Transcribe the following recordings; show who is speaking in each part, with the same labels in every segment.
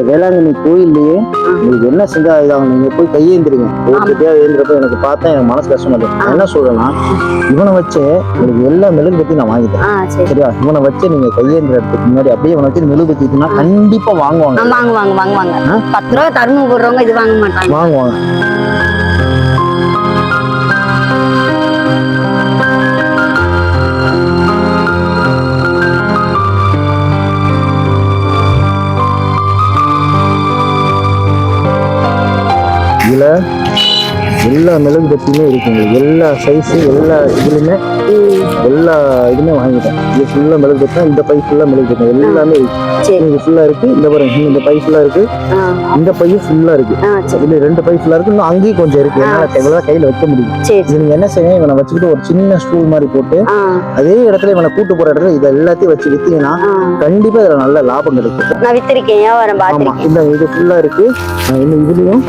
Speaker 1: இந்த வேளாங்கண்ணி கோயில்லயே உங்களுக்கு என்ன செஞ்சா இதாகும் நீங்க போய் கையேந்திரிங்க. ஒருத்தர் ஏந்திரப்ப எனக்கு பார்த்தா எனக்கு மனசு கஷ்டமா இருக்கு. என்ன சொல்றேன்னா இவனை வச்சு உங்களுக்கு எல்லா மெழுகுபத்தி நான் வாங்கிட்டேன் சரியா? இவனை வச்சு நீங்க கையேந்திரத்துக்கு முன்னாடி அப்படியே இவனை வச்சு மெழுகுபத்தினா கண்டிப்பா வாங்குவாங்க.
Speaker 2: ஆ, வாங்க வாங்க வாங்க வாங்க பத்து ரூபா தருமம் போடுறவங்க இது வாங்க மாட்டாங்க.
Speaker 1: வாங்குவாங்க. எல்லா மெழுகு பத்தியுமே இருக்குங்க எல்லா சைஸு எல்லா இதுலையுமே எல்லா இதுமே வாங்கிட்டேன். இது ஃபுல்லா மெழுகு பத்தி இந்த பை ஃபுல்லா மெழுகு பத்தி எல்லாமே இருக்கு. இது ஃபுல்லா இருக்கு. இந்த பாருங்க இந்த பை ஃபுல்லா இருக்கு. இந்த பையும் ஃபுல்லா இருக்கு. இதுல ரெண்டு பை ஃபுல்லா இருக்கு. இன்னும் அங்கேயும் கொஞ்சம் இருக்கு. என்னால இவ்வளவு கையில வைக்க முடியும் இது நீங்க என்ன செய்யணும்? இவனை வச்சுக்கிட்டு ஒரு சின்ன ஸ்டூல் மாதிரி போட்டு அதே இடத்துல இவனை கூட்டு போற இடத்துல இதை எல்லாத்தையும் வச்சு வித்தீங்கன்னா
Speaker 2: ஆ.
Speaker 1: கண்டிப்பா இதுல நல்ல லாபம் கிடைக்கும்.
Speaker 2: நான் வித்திருக்கேன். வியாபாரம்
Speaker 1: ஆமா.
Speaker 2: பார்த்திருக்கேன்.
Speaker 1: இந்த இது ஃபுல்லா இருக்கு. இன்னும் இதுலயும்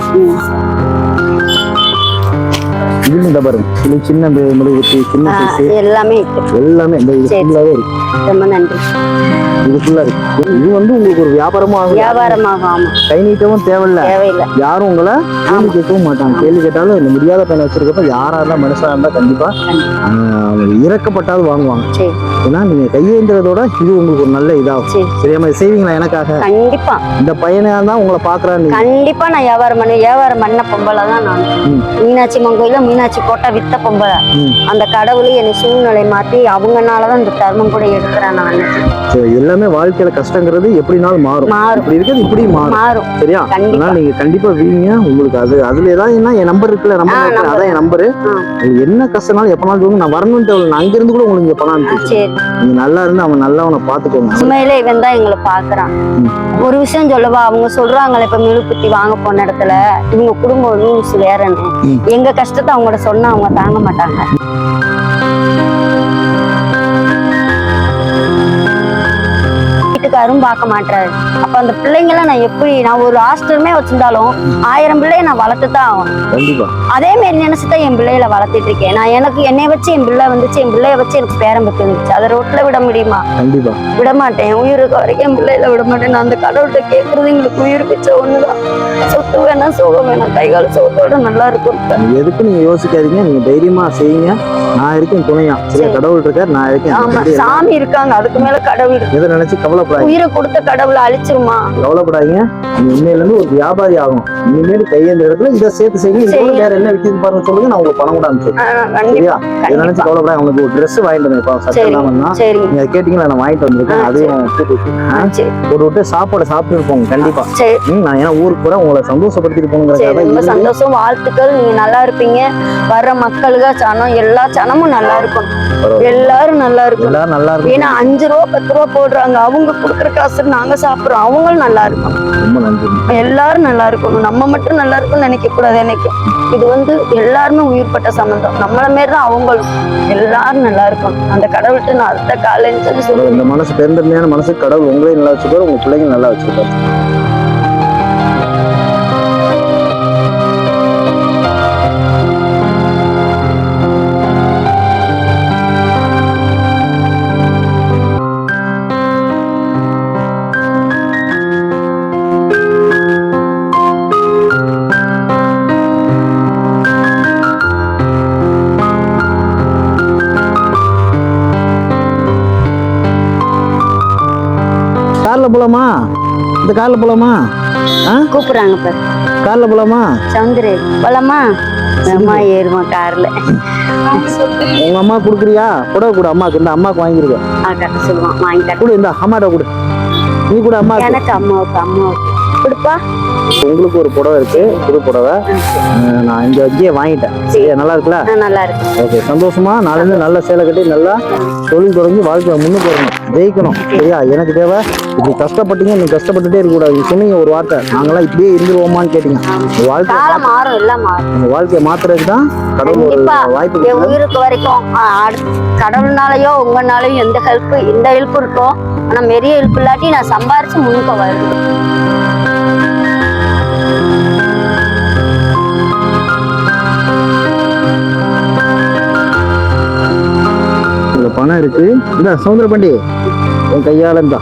Speaker 1: இந்த பாருங்க இது சின்ன மெ- மெழுகுவர்த்தி சின்ன சைஸ்
Speaker 2: எல்லாமே
Speaker 1: எல்லாமே இந்த இது
Speaker 2: சரி.
Speaker 1: ஃபுல்லாவே இருக்கு.
Speaker 2: ரொம்ப நன்றி.
Speaker 1: இது ஃபுல்லா இருக்கு. இது வந்து உங்களுக்கு ஒரு வியாபாரமும் ஆகும்
Speaker 2: வியாபாரமாகும் ஆமா.
Speaker 1: கை நீட்டவும் தேவையில்ல.
Speaker 2: தேவையில்லை.
Speaker 1: யாரும் உங்களை கேள்வி கேட்கவும் மாட்டாங்க. கேள்வி கேட்டாலும் இந்த முடியாத பையனை வச்சிருக்கப்ப யாரா இருந்தா மனுஷனா இருந்தா கண்டிப்பா இறக்கப்பட்டாலும் வாங்குவாங்க. ஏன்னா நீங்க கையேந்திரதோட இது உங்களுக்கு ஒரு நல்ல இதாகும்.
Speaker 2: சரி.
Speaker 1: சரியாம செய்வீங்களா எனக்காக?
Speaker 2: கண்டிப்பா.
Speaker 1: இந்த பையனா தான் உங்களை பாக்குறான்னு நீங்க.
Speaker 2: கண்டிப்பா நான் வியாபாரம் பண்ண வியாபாரம் பண்ண பொம்பளை தான் நான். மீனாட்சி அம்மன் கோயில மீனாட்சி போட்டா வித்த பொம்பளை.
Speaker 1: ம்.
Speaker 2: அந்த கடவுள் என்னை சூழ்நிலை மாத்தி அவங்கனாலதான் இந்த தர்மம் கூட எடுக்கிறேன் நான்.
Speaker 1: எல்லாமே வாழ்க்கையில கஷ்டங்கிறது எப்படினாலும் மாறும்.
Speaker 2: மாறும்.
Speaker 1: இப்படி இருக்கிறது இப்படி மாறும்.
Speaker 2: மாறும்.
Speaker 1: சரியா? அதனால நீங்க கண்டிப்பா வீங்க உங்களுக்கு அது அதுல ஏதாவது என்ன என் நம்பர் இருக்குல்ல நம்பர். அதான் என் நம்பரு. என்ன கஷ்டம்னாலும் எப்பனாலும் நான் வரணும்னு நான் அங்க இருந்து கூட உங்களுக்கு பணம் அனுப்பிச்சு நீங்க நல்லா இருந்து அவன் நல்லவனை பாத்துக்கோங்க
Speaker 2: உண்மையிலே இவன் தான் எங்களை பாக்குறான். ஒரு விஷயம் சொல்லவா? அவங்க சொல்றாங்களே இப்ப மெழுகுத்தி வாங்க போன இடத்துல. இவங்க குடும்பம் வேறன்னு.
Speaker 1: ம்.
Speaker 2: எங்க கஷ்டத்தை அவங்கள்ட்ட சொன்னா அவங்க தாங்க மாட்டாங்க. வீட்டுக்காரும் பார்க்க மாட்டாரு அப்ப அந்த பிள்ளைங்களை நான் எப்படி நான் ஒரு ஹாஸ்டலுமே வச்சிருந்தாலும் ஆயிரம் பிள்ளைய நான் வளர்த்து தான் ஆகணும் அதே மாதிரி நினைச்சுதான் என் பிள்ளைகளை வளர்த்திட்டு இருக்கேன். நான் எனக்கு என்னை வச்சு என் பிள்ளை வந்துச்சு என் பிள்ளைய வச்சு எனக்கு பேரம் வந்துச்சு. அதை ரோட்ல விட முடியுமா? விட மாட்டேன். உயிருக்கு வரைக்கும் என் பிள்ளையில விட மாட்டேன். நான் அந்த கடவுள்கிட்ட கேட்கறது எங்களுக்கு உயிர் பிச்ச ஒண்ணுதான். சொத்து வேணாம் சுகம் வேணாம் கை கால் சுகத்தோட நல்லா இருக்கும்.
Speaker 1: நீங்க எதுக்கும் நீங்க யோசிக்காதீங்க நீங்க தைரியமா செய்யுங்க. நான் இருக்கேன் துணையா. சரியா?
Speaker 2: சரி.
Speaker 1: கடவுள் இருக்கார் நான் இருக்கேன்.
Speaker 2: ஆமா சாமி இருக்காங்க அதுக்கு மேல கடவுள்.
Speaker 1: எதை நினைச்சு கவலைப்படாதீங்க.
Speaker 2: உயிரை கொடுத்த கடவுளை அழிச்சிருமா?
Speaker 1: கவலைப்படாதீங்க. நீங்க இருந்து ஒரு வியாபாரி ஆகும் இனிமேல் கையேந்த இடத்துல இதை சேர்த்து செய்யுங்க. இதோட. வேற என்ன வித்தியாசம் பாருங்க சொல்லுங்க நான் உங்களுக்கு பணம் கூட அனுப்பிச்சு
Speaker 2: கண்டிப்பா
Speaker 1: இதை நினைச்சு கவலைப்படாத உங்களுக்கு ஒரு Dress வாங்கிட்டு வந்தேன். சட்டை இல்லாம நீங்க கேட்டீங்களா? நான் வாங்கிட்டு வந்திருக்கேன். அதையும் போட்டு விட்டு, சாப்பாடு சாப்பிட்டு இருப்போம் கண்டிப்பா. நான் ஏன்னா ஊருக்கு போறேன். உங்களை சந்தோஷப்படுத்திட்டு தான்
Speaker 2: ரொம்ப சந்தோஷம். வாழ்த்துக்கள். நீங்க நல்லா இருப்பீங்க. வர்ற மக்களுக்கு சனம் எல்லா சனமும் நல்லா இருக்கும். எல்லாரும் நல்லா இருக்கும்.
Speaker 1: எல்லாரும் நல்லா இருக்கும்.
Speaker 2: ஏன்னா அஞ்சு ரூபா பத்து ரூபா போடுறாங்க. அவங்க கொடுக்குற காசு நாங்க சாப்பிடுறோம். அவங்களும் நல்லா இருக்கும்.
Speaker 1: ரொம்ப நன்றி.
Speaker 2: எல்லாரும் நல்லா இருக்கணும். நம்ம மட்டும் நல்லா இருக்கும்னு நினைக்க கூடாது எனக்கு இது வந்து எல்லாருமே உயிர்பட்ட சம்பந்தம். நம்மள மாரி தான் அவங்களும். எல்லாரும் நல்லா இருக்கணும். அந்த கடவுள்கிட்ட நான் அடுத்த காலைன்னு சொல்லி சொல்லுவேன்
Speaker 1: இந்த மனசு பெருந்தன்மையான மனசு கடவுள் உங்களையும் நல்லா வச்சுப்பாரு உங்க பிள்ளைங்க நல்லா வச்சிருப்பாரு கார்ல போலாமா? இந்த கார்ல போலாமா? ஆ?
Speaker 2: கூப்பிடுறாங்க பாரு.
Speaker 1: கார்ல போலாமா?
Speaker 2: சௌந்தரே போலாமா? அம்மா ஏறுமா கார்ல.
Speaker 1: உங்க அம்மா குடுக்குறியா? புடவை கூட அம்மாக்கு. இந்த அம்மாக்கு வாங்கிருக்க.
Speaker 2: கட்ட சொல்லுவான். வாங்கி
Speaker 1: கூட இந்த அம்மாட்ட கொடு. நீ கூட அம்மா
Speaker 2: எனக்கு அம்மாவுக்கு அம்மாவுக்கு. கொடுப்பா
Speaker 1: உங்களுக்கு ஒரு புடவை இருக்கு புது புடவை. நான் இங்க இங்கேயே வாங்கிட்டேன். சரியா நல்லா இருக்குல்ல?
Speaker 2: நல்லா இருக்கு.
Speaker 1: ஓகே சந்தோஷமா? நாளைந்து நல்ல சேலை கட்டி நல்லா தொழில் தொடங்கி வாழ்க்கையை முன்னுக்கு வரணும். ஜெயிக்கணும். சரியா? எனக்கு தேவை இப்படி கஷ்டப்பட்டீங்க நீங்க கஷ்டப்பட்டுட்டே இருக்க கூடாது நீங்க சொன்னீங்க ஒரு வார்த்தை. நாங்களாம் இப்படியே இருந்துருவோமான்னு கேட்டீங்க. உங்க வாழ்க்கையை மாத்துறதுக்கு தான் கடவுள் ஒரு வாய்ப்பு.
Speaker 2: உயிருக்கு வரைக்கும் கடவுள்னாலயோ உங்கனாலயும் எந்த ஹெல்ப் இந்த ஹெல்ப் இருக்கும்? ஆனா பெரிய ஹெல்ப் இல்லாட்டி நான் சம்பாரிச்சு முன்னுக்கு வருவேன்
Speaker 1: எடுத்து பணம் இந்த சவுந்தர பண்டி என் கையால் இருந்தா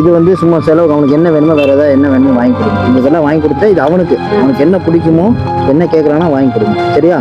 Speaker 1: இது வந்து சும்மா செலவு அவனுக்கு என்ன வேணுமோ வேறு ஏதாவது என்ன வேணுமோ வாங்கி கொடுங்க இந்த இதெல்லாம் வாங்கி கொடுத்தா இது அவனுக்கு. அவனுக்கு என்ன பிடிக்குமோ என்ன கேட்குறானோ வாங்கி கொடுங்க. சரியா?